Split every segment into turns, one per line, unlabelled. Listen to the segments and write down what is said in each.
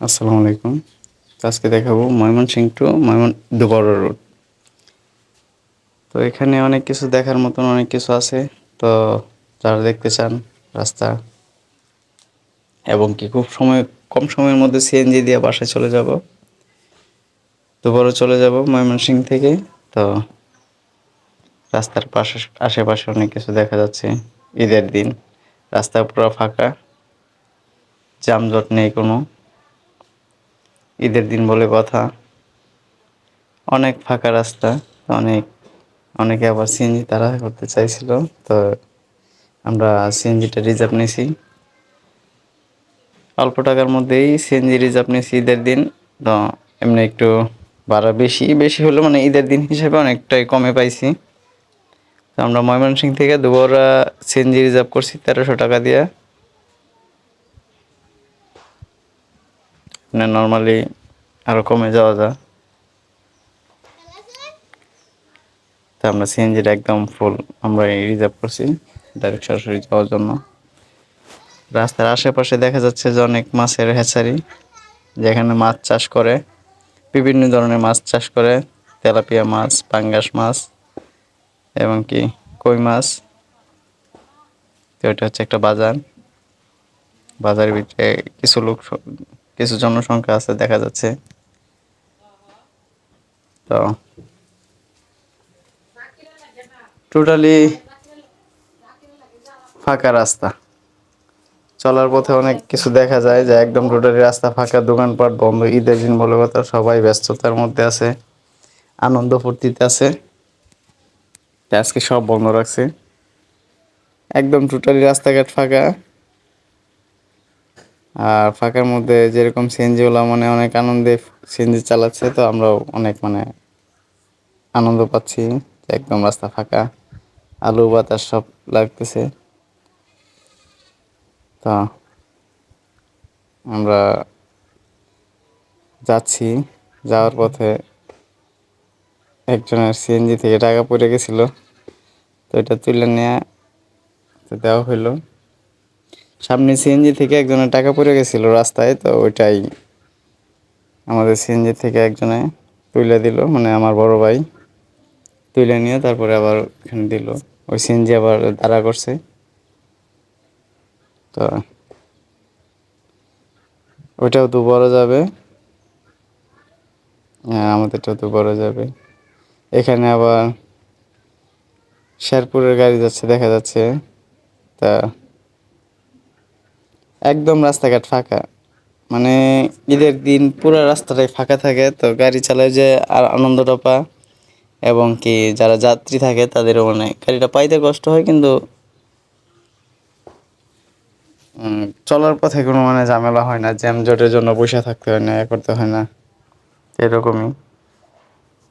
আসসালামু আলাইকুম। আজকে দেখাবো ময়মনসিংহ টু ময়মন, দুবড় রোড। তো এখানে অনেক কিছু দেখার মতন অনেক কিছু আছে। তো যারা দেখতে চান রাস্তা এবং কি খুব সময়, কম সময়ের মধ্যে সিএনজি দিয়ে বাসায় চলে যাব। দুবড় চলে যাব ময়মনসিংহ থেকে। তো রাস্তার পাশে, আশেপাশে অনেক কিছু দেখা যাচ্ছে। ঈদের দিন। রাস্তা পুরো ফাঁকা। যানজট নেই কোনো। ঈদের দিন বলে কথা। অনেক ফাঁকা রাস্তা, অনেক, অনেকে আবার সিএনজি তারা করতে চাইছিল, তো আমরা সিএনজিটা রিজার্ভ নিয়েছি অল্প টাকার মধ্যেই সিএনজি রিজার্ভ নিয়েছি ঈদের দিন, তো এমনি একটু ভাড়া বেশি বেশি হলো মানে ঈদের দিন হিসেবে অনেকটাই কমে পাইছি। তো আমরা ময়মনসিং থেকে দুবরা সিএনজি রিজার্ভ করছি তেরোশো টাকা দিয়ে। মানে নর্মালি আরও কমে যাওয়া যায়। তা আমরা সিএনজিটা একদম ফুল আমরা রিজার্ভ করছি ডাইরেক্ট সরাসরি যাওয়ার জন্য। রাস্তার আশেপাশে দেখা যাচ্ছে যে অনেক মাছের হ্যাচারি, যেখানে মাছ চাষ করে, বিভিন্ন ধরনের মাছ চাষ করে, তেলাপিয়া মাছ, পাঙ্গাস মাছ, এবং কি কই মাছ। তো এটা হচ্ছে একটা বাজার। বাজারের ভিতরে কিছু লোক কিছু জনসংখ্যা আছে, দেখা যাচ্ছে। তো টোটালি ফাঁকা রাস্তা। চলার পথে অনেক কিছু দেখা যায় যে একদম টোটালি রাস্তা ফাঁকা, দোকানপাট বন্ধ, ঈদের দিন বলে কথা, সবাই ব্যস্ততার মধ্যে আছে, আনন্দ ফুর্তিতে আছে। আজকে সব বন্ধ রাখছে। একদম টোটালি রাস্তাঘাট ফাঁকা। আর ফাঁকার মধ্যে যেরকম সিএনজিওলা মানে অনেক আনন্দে সিএনজি চালাচ্ছে, তো আমরাও অনেক মানে আনন্দ পাচ্ছি একদম রাস্তা ফাঁকা, আলু, বাতাস সব লাগতেছে। তা আমরা যাচ্ছি, যাওয়ার পথে একজনের সিএনজি থেকে টাকা পড়ে গেছিল, তো এটা তুলে নেওয়া দেওয়া হইল। সামনে সিএনজি থেকে একজনের টাকা পড়ে গেছিল রাস্তায়, তো ওইটাই আমাদের সিএনজি থেকে একজনে তুলে দিল মানে আমার বড় ভাই তুলে নিয়ে তারপরে আবার এখানে দিল। ওই সিএনজি আবার দাঁড়া করছে। তো ওইটাও তো বড় যাবে। হ্যাঁ আমাদেরটাও তো বড় যাবে। এখানে আবার শেরপুরের গাড়ি যাচ্ছে, দেখা যাচ্ছে। তা একদম রাস্তাঘাট ফাঁকা। মানে ঈদের দিন পুরো রাস্তাটাই ফাঁকা থাকে, তো গাড়ি চালায় যে আর আনন্দটা পা। এবং কি যারা যাত্রী থাকে তাদেরও মানে গাড়িটা পাইতে কষ্ট হয় কিন্তু চলার পথে কোনো মানে ঝামেলা হয় না, জ্যাম জটের জন্য বসে থাকতে হয় না, এ করতে হয় না, এরকমই।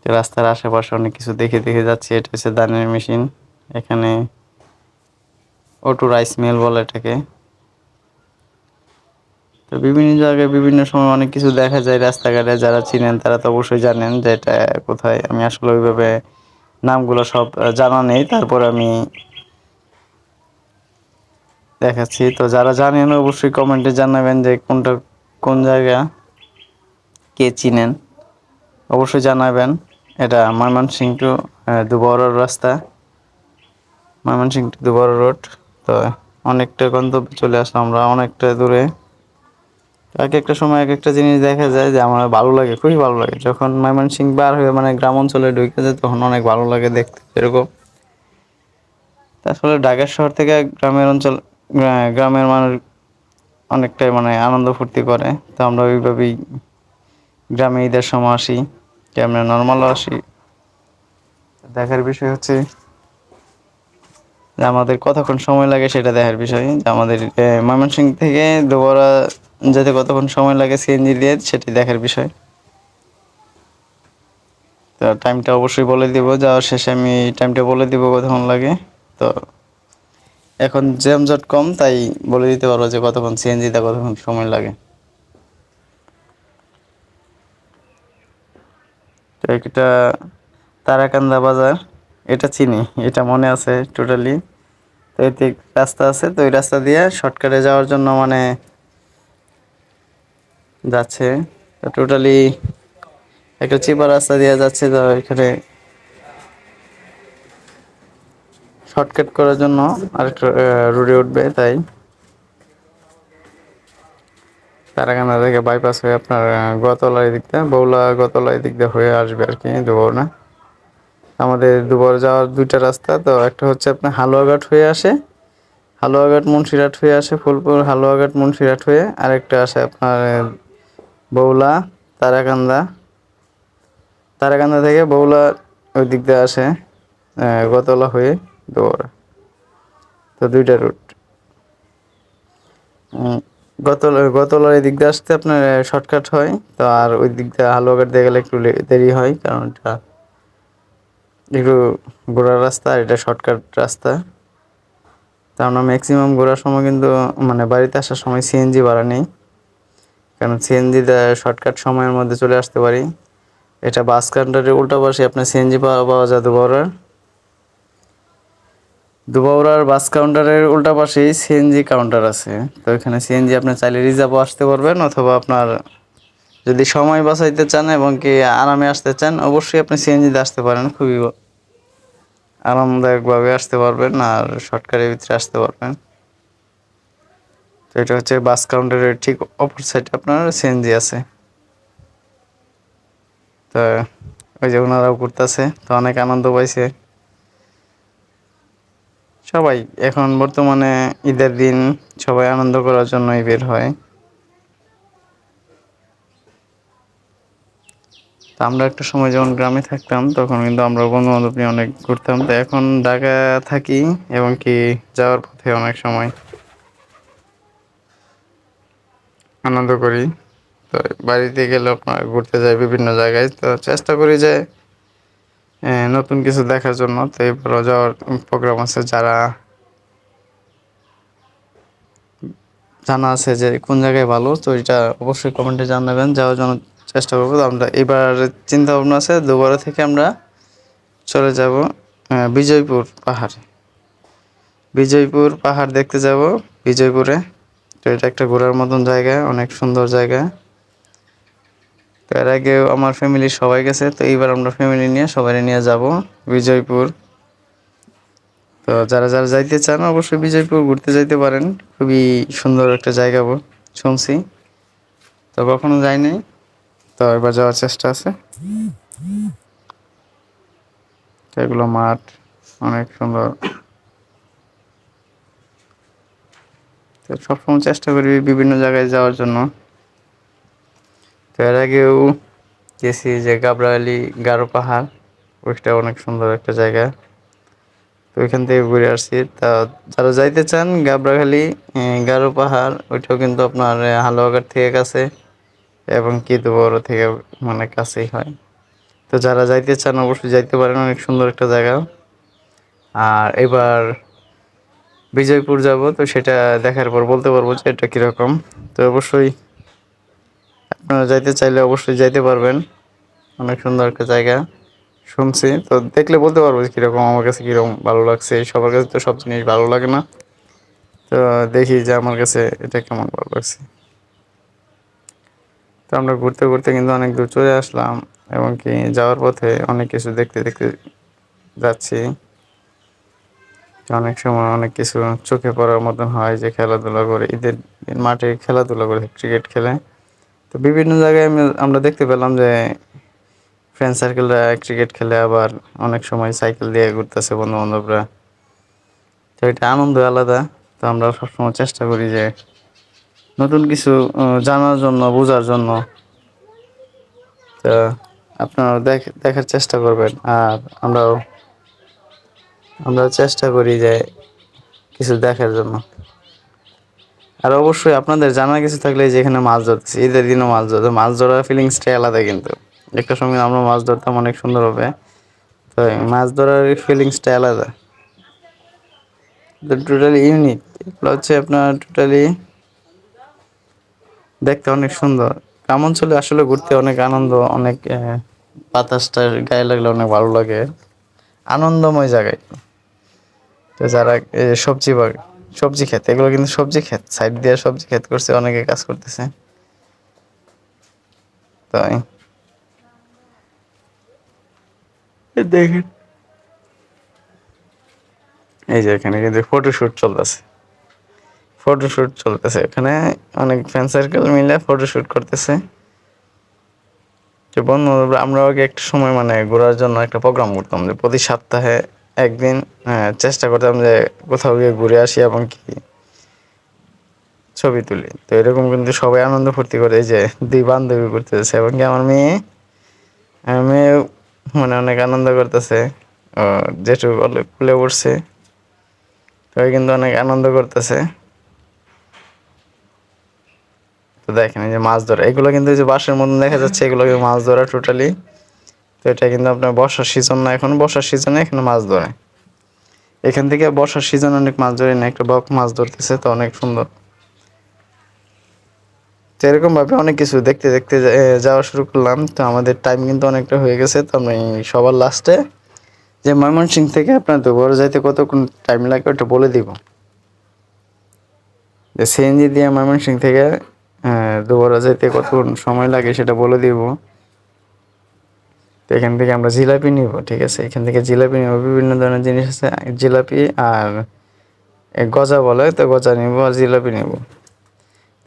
রাস্তার আশেপাশে অনেক কিছু দেখে দেখে যাচ্ছি, এটা হচ্ছে দানের মেশিন, এখানে অটো রাইস মিল বলে এটাকে। তো বিভিন্ন জায়গায় বিভিন্ন সময় অনেক কিছু দেখা যায় রাস্তাঘাটে, যারা চিনেন তারা তো অবশ্যই জানেন যে এটা কোথায়। আমি আসলে ওইভাবে নামগুলো সব জানা নেই। তারপর আমি দেখাচ্ছি। তো যারা জানেন অবশ্যই কমেন্টে জানাবেন যে কোনটা, কোন জায়গা কে চিনেন। অবশ্যই জানাবেন। এটা ময়মনসিং টু দুবড় রাস্তা। ময়মনসিং টু দুবড় রোড। তো অনেকটা গন্তব্যে চলে আসলাম আমরা, অনেকটা দূরে। এক একটা সময় এক একটা জিনিস দেখা যায় যে আমার ভালো লাগে, খুবই ভালো লাগে। যখন ময়মনসিং বার হয়ে মানে গ্রাম অঞ্চলে ঢুকে যায়, তখন অনেক ভালো লাগে দেখতে, এরকম। আসলে ঢাকা শহর থেকে গ্রামের অঞ্চল গ্রামের মানুষ অনেকটাই মানে আনন্দ ফুর্তি করে। তো আমরা ওইভাবেই গ্রামে ঈদের সময় আসি কেমন নর্মালও আসি। দেখার বিষয় হচ্ছে আমাদের কতক্ষণ সময় লাগে সেটা দেখার বিষয়। যে আমাদের ময়মনসিং থেকে দুবারা যেতে কতক্ষণ সময় লাগে সিএনজি দিয়ে, সেটি দেখার বিষয়। তো টাইমটা অবশ্যই বলে দিব, যাওয়ার শেষে আমি টাইমটা বলে দিব কতক্ষণ লাগে। তো এখন জ্যামজট কম, তাই বলে দিতে পারব যে কতক্ষণ সিএনজিতে কতক্ষণ সময় লাগে। এটা তারাকান্দা বাজার, এটা চিনি, এটা মনে আছে টোটালি তো এতে রাস্তা আছে, তো ওই রাস্তা দিয়ে শর্টকাটে যাওয়ার জন্য মানে যাচ্ছে। টোটালি একটা চিপা রাস্তা দিয়ে যাচ্ছে তো এখানে। শর্টকাট করার জন্য আরেকটা রোডে উঠবে, তাই। তারাকান্দা থেকে বাইপাস হয়ে আপনার গতলার দিক দিয়ে বৌলা গতলার দিক দিয়ে হয়ে আসবে আর কি দুবর না আমাদের দুবর যাওয়ার দুইটা রাস্তা, তো একটা হচ্ছে আপনার হালুয়াঘাট হয়ে আসে, হালুয়াঘাট মুন্সিরাট হয়ে আসে, ফুলপুর, হালুয়াঘাট মুন্সিরাট হয়ে, আরেকটা আসে আপনার বৌলা তারাকান্দা। তারাকান্দা থেকে বৌলা ওই দিক দিয়ে আসে গতলা হয়ে দুবরা তো দুইটা রুট গতল, গতলার এই দিক দিয়ে আসতে আপনার শর্টকাট হয়, তো আর ওই দিক দিয়ে হালুয়াঘাট দিয়ে গেলে একটু দেরি হয়, কারণ এটা একটু ঘোরার রাস্তা, আর এটা শর্টকাট রাস্তা। তা আমরা ম্যাক্সিমাম ঘোরার সময় কিন্তু মানে বাড়িতে আসার সময় সিএনজি ভাড়া নেই। কারণ সিএনজি শর্টকাট সময়ের মধ্যে চলে আসতে পারি। এটা বাস কাউন্টারের উল্টা পাশে আপনার সিএনজি পাওয়া পাওয়া যায় দুবারের দুবাউরার বাস কাউন্টারের উল্টা পাশেই সিএনজি কাউন্টার আছে। তো এখানে সিএনজি আপনি চাইলে রিজার্ভও আসতে পারবেন অথবা আপনার যদি সময় বাঁচাইতে চান এবং কি আরামে আসতে চান, অবশ্যই আপনি সিএনজিতে আসতে পারেন। খুবই আরামদায়কভাবে আসতে পারবেন আর শর্টকাটের ভিতরে আসতে পারবেন। তো এটা হচ্ছে বাস কাউন্টারের ঠিক অপর সাইডে আপনার সিএনজি আছে। তো ওই যে ওনারাও ঘুরতেছে, তো অনেক আনন্দ পাইছে। সবাই এখন বর্তমানে ঈদের দিন সবাই আনন্দ করার জন্যই বের হয়। তা আমরা একটা সময় যখন গ্রামে থাকতাম, তখন কিন্তু আমরা বন্ধু বান্ধব নিয়ে অনেক ঘুরতাম। তো এখন ঢাকা থাকি এবং কি যাওয়ার পথে অনেক সময়। আনন্দ করি। তো বাড়িতে গেলে আপনার ঘুরতে যাই বিভিন্ন জায়গায়। তো চেষ্টা করি যে নতুন কিছু দেখার জন্য। তো এরপরও যাওয়ার প্রোগ্রাম আছে যারা জানা আছে যে কোন জায়গায় ভালো, তো এটা অবশ্যই কমেন্টে জানাবেন। যাওয়ার জন্য চেষ্টা করব। আমরা এবার চিন্তা ভাবনা আছে দুবারে থেকে আমরা চলে যাব বিজয়পুর পাহাড়ে। বিজয়পুর পাহাড় দেখতে যাব, বিজয়পুরে। তো এটা একটা ঘোরার মতন জায়গা, অনেক সুন্দর জায়গা। তো এর আগেও আমার ফ্যামিলির সবাই গেছে, তো এইবার আমরা ফ্যামিলি নিয়ে সবাই নিয়ে যাব বিজয়পুর। তো যারা যারা যাইতে চান, অবশ্যই বিজয়পুর ঘুরতে যাইতে পারেন। খুবই সুন্দর একটা জায়গা শুনছি। তো কখনো যাইনি? তো এবার যাওয়ার চেষ্টা আছে। এগুলো মাঠ, অনেক সুন্দর। তো সবসময় চেষ্টা করি বিভিন্ন জায়গায় যাওয়ার জন্য। তো এর আগেও গেছি যে গাবরালি গারো পাহাড়, ওইটা অনেক সুন্দর একটা জায়গা। তো ওইখান থেকে ঘুরে আসছি। তা যারা যাইতে চান গাবরাখালি গারো পাহাড়, ওইটাও কিন্তু আপনার হালুয়াঘাট থেকে কাছে এবং বড় থেকে মানে কাছেই হয়। তো যারা যাইতে চান অবশ্যই যাইতে পারেন, অনেক সুন্দর একটা জায়গা। আর এবার বিজয়পুর যাব, তো সেটা দেখার পর বলতে পারব যে এটা কীরকম। তো অবশ্যই আপনারা যাইতে চাইলে অবশ্যই যাইতে পারবেন। অনেক সুন্দর একটা জায়গা শুনছি। তো দেখলে বলতে পারব যে কীরকম, আমার কাছে কীরকম ভালো লাগছে। সবার কাছে তো সব জিনিস ভালো লাগে না। তো দেখি যে আমার কাছে এটা কেমন ভালো লাগছে। তো আমরা ঘুরতে ঘুরতে কিন্তু অনেক দূর চলে আসলাম এবং কি যাওয়ার পথে অনেক কিছু দেখতে দেখতে যাচ্ছি। অনেক সময় অনেক কিছু চোখে পড়ার মতন হয় যে খেলাধুলা করে, ঈদের মাঠে খেলাধুলা করে ক্রিকেট খেলে। তো বিভিন্ন জায়গায় আমি, আমরা দেখতে পেলাম যে ফ্রেন্ড সার্কেলরা ক্রিকেট খেলে, আবার অনেক সময় সাইকেল দিয়ে ঘুরতেছে বন্ধু বান্ধবরা তো এটা আনন্দ আলাদা। তো আমরা সবসময় চেষ্টা করি যে নতুন কিছু জানার জন্য, বোঝার জন্য। তো আপনারা দেখ, দেখার চেষ্টা করবেন। আর আমরাও আমরা চেষ্টা করি যে কিছু দেখার জন্য। আর অবশ্যই আপনাদের জানার কিছু থাকলে যেখানে মাছ ধরতেছি, ঈদের দিনও মাছ ধরতে মাছ ধরার ফিলিংসটাই আলাদা কিন্তু। একটা সময় আমরা মাছ ধরতাম, অনেক সুন্দর হবে। তো মাছ ধরার ফিলিংসটা আলাদা। টোটালি ইউনিক এগুলো হচ্ছে আপনার টোটালি দেখতে অনেক সুন্দর। গ্রাম অঞ্চলে আসলে ঘুরতে অনেক আনন্দ, অনেক বাতাসটার গায়ে লাগলে অনেক ভালো লাগে। আনন্দময় জায়গায়। তো যারা সবজি বাগ সবজি ক্ষেত এগুলো কিন্তু সবজি ক্ষেত সাইড দিয়ে সবজি ক্ষেত করছে অনেকে কাজ করতেছে। তাই। দেখেন। এই যে এখানে কিন্তু ফটোশুট চলতেছে। ফটোশুট চলতেছে। এখানে অনেক ফ্যান সার্কেল মিলে ফটোশুট করতেছে। যে বন্ধু আমরাও আগে একটা সময় মানে ঘোরার জন্য একটা প্রোগ্রাম করতাম যে প্রতি সপ্তাহে একদিন হ্যাঁ, চেষ্টা করতাম যে কোথাও গিয়ে ঘুরে আসি এবং কি ছবি তুলি। তো এরকম কিন্তু সবাই আনন্দ ফুর্তি করে যে দুই বান্ধবী করতেছে এবং কি আমার মেয়ে মেয়ে মানে অনেক আনন্দ করতেছে। বলে খুলে পড়ছে সবাই কিন্তু অনেক আনন্দ করতেছে। তো দেখেন এই যে মাছ ধরা, এগুলো কিন্তু এই যে বাঁশের মতন দেখা যাচ্ছে এগুলো মাছ ধরা টোটালি তো এটা কিন্তু আপনার বর্ষার সিজন না, এখন বর্ষার সিজনে এখানে মাছ ধরে। এখান থেকে বর্ষার সিজনে অনেক মাছ ধরে, না, একটা বক মাছ ধরতেছে, তো অনেক সুন্দর। তো এরকমভাবে অনেক কিছু দেখতে দেখতে যাওয়া শুরু করলাম, তো আমাদের টাইম কিন্তু অনেকটা হয়ে গেছে, তো আমি সবার লাস্টে যে ময়মনসিং থেকে আপনার দুপুরে যাইতে কতক্ষণ টাইম লাগে, ওটা বলে দিব। যে সিএনজি দিয়ে ময়মনসিং থেকে দুপুরে যেতে কতক্ষণ সময় লাগে সেটা বলে দিব। তো এখান থেকে আমরা জিলাপি নিব ঠিক আছে? এখান থেকে জিলাপি নিব বিভিন্ন ধরনের জিনিস আছে জিলাপি আর গজা বলে তো গজা নিব আর জিলাপি নিব।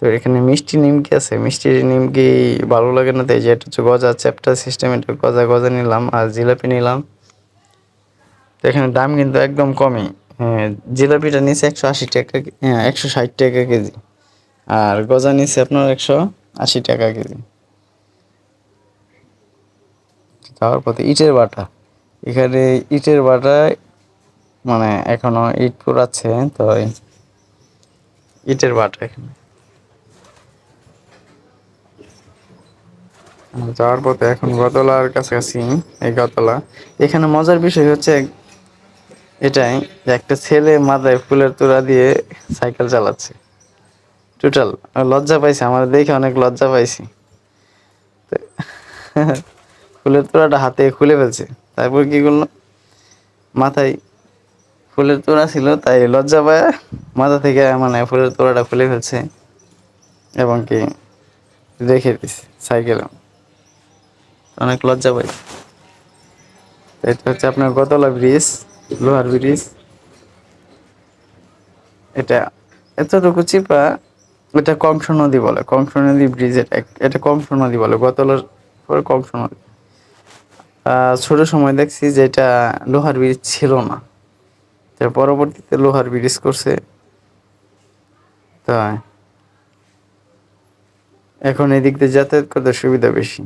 তো এখানে মিষ্টি নিমকি আছে মিষ্টি নিমকি ভালো লাগে না তাই যে এটা হচ্ছে গজা চ্যাপ্টার সিস্টেম এটা গজা গজা নিলাম আর জিলাপি নিলাম। তো এখানে দাম কিন্তু একদম কমই হ্যাঁ, জিলাপিটা নিচে একশো আশি টাকা হ্যাঁ একশো ষাট টাকা কেজি। আর গজা নিচে আপনার একশো আশি টাকা কেজি। যাওয়ার পথে ইটের বাটা। এখানে ইটের বাটায় মানে এখনও ইট পুরাচ্ছে তো ইটের বাটা এখানে। যাওয়ার পথে এখন গতলার কাছাকাছি, এই গতলা। এখানে মজার বিষয় হচ্ছে এটাই, যে একটা ছেলে মাথায় ফুলের তোড়া দিয়ে সাইকেল চালাচ্ছে। টোটাল লজ্জা পাইছি, আমার দেখে অনেক লজ্জা পাইছি। ফুলের তোড়াটা হাতে খুলে ফেলছে, তারপর কি করল? মাথায় ফুলের তোড়া ছিল, তাই লজ্জা পায় মাথা থেকে মানে ফুলের তোড়াটা খুলে ফেলছে এবং কি রেখে দিছে সাইকেলে। অনেক লজ্জা পাই। এটা হচ্ছে আপনার গতলা ব্রিজ, লোহার ব্রিজ। এটা এতটুকু চিপা এটা কংস নদী বলে কংস নদী ব্রিজ এটা কংস নদী বলে, গতলার পরে কংস নদী ছোট সময় দেখছি যে এটা লোহার ব্রিজ ছিল না। তার পরবর্তীতে লোহার ব্রিজ করছে। তাই। এখন এদিক দিয়ে যাতায়াত করতে সুবিধা বেশি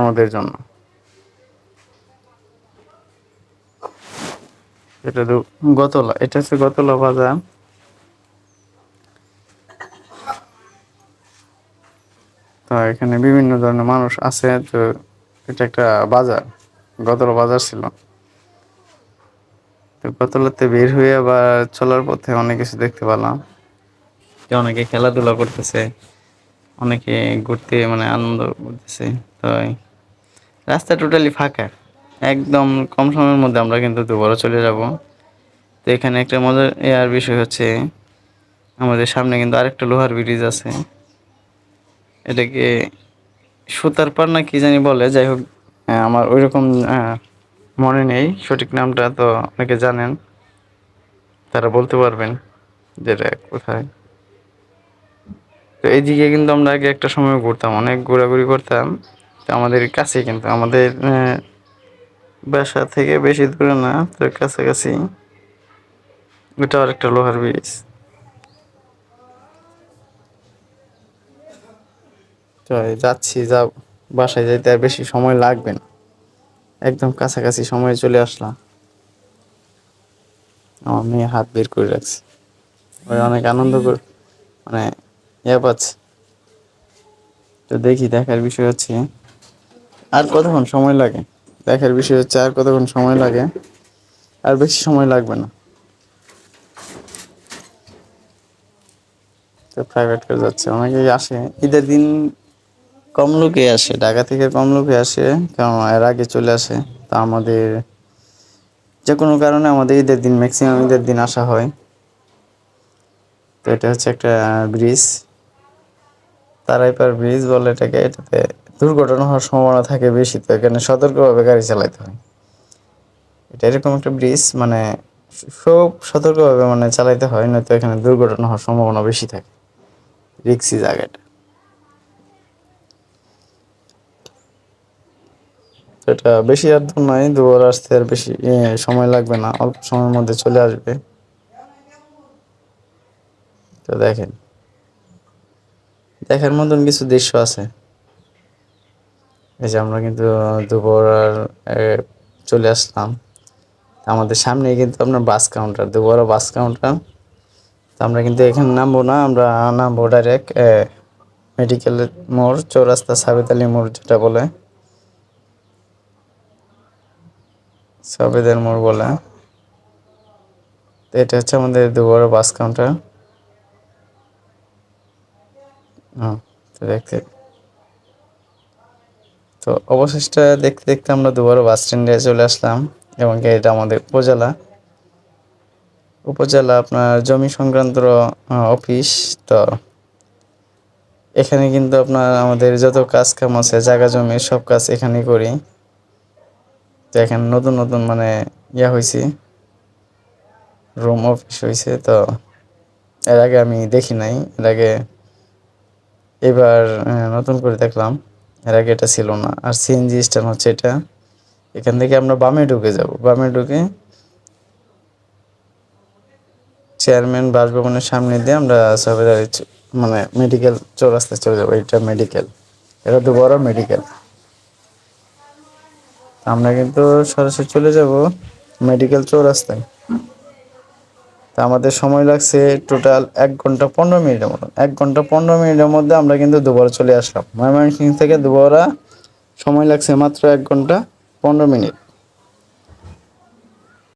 আমাদের জন্য। এটা গতলা, এটা হচ্ছে গতলা বাজার। তো এখানে বিভিন্ন ধরনের মানুষ আছে, তো এটা একটা বাজার, গতলা বাজার ছিল। তো গতলাতে বের হয়ে আবার চলার পথে অনেক কিছু দেখতে পেলাম। অনেকে খেলাধুলা করতেছে, অনেকে ঘুরতে মানে আনন্দ করতেছে, তো রাস্তা টোটালি ফাঁকা। একদম কম সময়ের মধ্যে আমরা কিন্তু দুবারও চলে যাব। তো এখানে একটা মজার এয়ার বিষয় হচ্ছে, আমাদের সামনে কিন্তু আরেকটা লোহার ব্রিজ আছে। এটাকে সুতার পার না কি জানি বলে, যাই হোক আমার ওই রকম মনে নেই সঠিক নামটা, তো অনেকে জানেন, তারা বলতে পারবেন যেটা কোথায়। তো এইদিকে কিন্তু আমরা আগে একটা সময় ঘুরতাম, অনেক ঘোরাঘুরি করতাম, তো আমাদের কাছে কিন্তু, আমাদের বাসা থেকে বেশি দূরে না, তো কাছাকাছি। ওটা আর একটা লোহার ব্রিজ তো এই যাচ্ছি, যা, বাসায় যাইতে আর বেশি সময় লাগবে না। একদম কাছাকাছি সময়ে চলে আসলাম। আমার মেয়ে হাত বের করে রাখছে। ওই অনেক আনন্দ করে মানে ইয়ে পাচ্ছে। তো দেখি, দেখার বিষয় হচ্ছে, আর কতক্ষণ সময় লাগে? দেখার বিষয় হচ্ছে, আর কতক্ষণ সময় লাগে? আর বেশি সময় লাগবে না। তো প্রাইভেট করে যাচ্ছে। অনেকেই আসে, ঈদের দিন কম লোকে আসে, ঢাকা থেকে কম লোকে আসে, কারণ এর আগে চলে আসে। তা আমাদের যে কোনো কারণে আমাদের ঈদের দিন ম্যাক্সিমাম ঈদের দিন আসা হয়। তো এটা হচ্ছে একটা ব্রিজ। তারাইপার ব্রিজ বলে এটাকে, এটাতে দুর্ঘটনা হওয়ার সম্ভাবনা থাকে বেশি, তো এখানে সতর্কভাবে গাড়ি চালাতে হয়। এটা এরকম একটা ব্রিজ মানে খুব সতর্কভাবে মানে চালাইতে হয়, নয়তো এখানে দুর্ঘটনা হওয়ার সম্ভাবনা বেশি থাকে। রিক্সি জায়গাটা। এটা বেশি আর দূর নয় দুবার আসতে আর বেশি সময় লাগবে না, অল্প সময়ের মধ্যে চলে আসবে। তো দেখেন, দেখার মতন কিছু দৃশ্য আছে। এই যে আমরা কিন্তু দুপুর আর চলে আসলাম। আমাদের সামনে কিন্তু আপনার বাস কাউন্টার দুপুর বাস কাউন্টার। তো আমরা কিন্তু এখানে নামবো না, আমরা নামবো ডাইরেক্ট মেডিকেল মোড়, চৌরাস্তা সাবেদ আলী মোড় যেটা বলে। সাবেদের মোড় বলে। তো এটা হচ্ছে আমাদের দুবড় বাস কাউন্টার। হুম, তো দেখতে। তো অবশেষটা দেখতে দেখতে আমরা দুবারও বাস স্ট্যান্ডে চলে আসলাম এবং এটা আমাদের উপজেলা। উপজেলা আপনার জমি সংক্রান্ত অফিস তো এখানে কিন্তু আপনার আমাদের যত কাজ কাম আছে জায়গা জমি সব কাজ এখানেই করি। তো এখানে নতুন নতুন মানে ইয়া হয়েছে রুম অফিস হয়েছে তো এর আগে আমি দেখি নাই। এর আগে এবার নতুন করে দেখলাম। এর আগে এটা ছিল না। আর সিএনজি স্ট্যান্ড হচ্ছে এটা। এখান থেকে আমরা বামে ঢুকে যাব। বামে ঢুকে চেয়ারম্যান বাসভবনের সামনে দিয়ে আমরা সবের মানে মেডিকেল চৌরাস্তায় চলে যাব। এটা মেডিকেল এটা তো বড় মেডিকেল আমরা কিন্তু সরাসরি চলে যাব মেডিকেল চৌরাস্তায়। তা আমাদের সময় লাগছে টোটাল এক ঘণ্টা পনেরো মিনিটের মতন। এক ঘণ্টা পনেরো মিনিটের মধ্যে আমরা কিন্তু দুবার চলে আসলাম। ময়মনসিং থেকে দুবারা সময় লাগছে মাত্র এক ঘণ্টা পনেরো মিনিট।